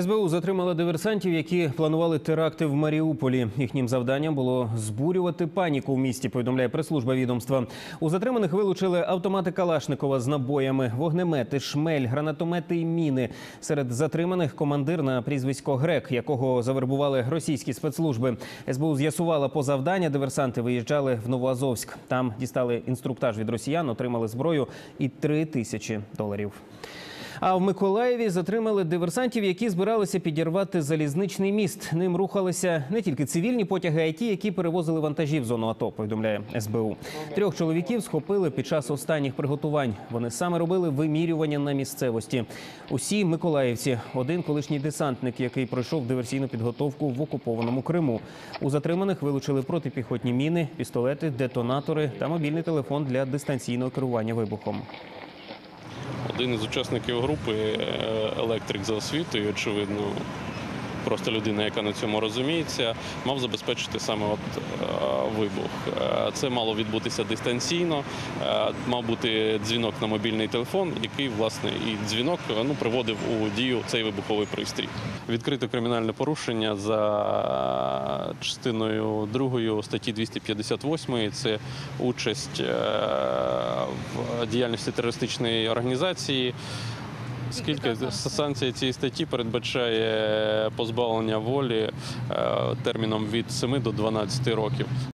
СБУ затримала диверсантів, які планували теракти в Маріуполі. Їхнім завданням було збурювати паніку в місті. Повідомляє прес-служба відомства. У затриманих вилучили автомати Калашникова з набоями, вогнемети, шмель, гранатомети і міни. Серед затриманих командир на прізвисько Грек, якого завербували російські спецслужби. СБУ з'ясувала по завдання. Диверсанти виїжджали в Новоазовськ. Там дістали інструктаж від росіян, отримали зброю і три тисячі доларів. А в Миколаєві затримали диверсантів, які збиралися підірвати залізничний міст. Ним рухалися не тільки цивільні потяги, а й ті, які перевозили вантажі в зону АТО. Повідомляє СБУ. Трьох чоловіків схопили під час останніх приготувань. Вони саме робили вимірювання на місцевості. Усі миколаївці. Один колишній десантник, який пройшов диверсійну підготовку в окупованому Криму. У затриманих вилучили протипіхотні міни, пістолети, детонатори та мобільний телефон для дистанційного керування вибухом. Один із учасників групи е, електрик за освітою, очевидно, просто людина, яка на цьому розуміється, мав забезпечити саме от е, вибух. Е, Це мало відбутися дистанційно, е, мав бути дзвінок на мобільний телефон, який власне і дзвінок ну, приводив у дію цей вибуховий пристрій. Відкрито кримінальне порушення за частиною 2 статті 258 це участь в діяльності терористичної організації. Скільки санкція цієї статті передбачає позбавлення волі е, терміном від 7 до 12 років.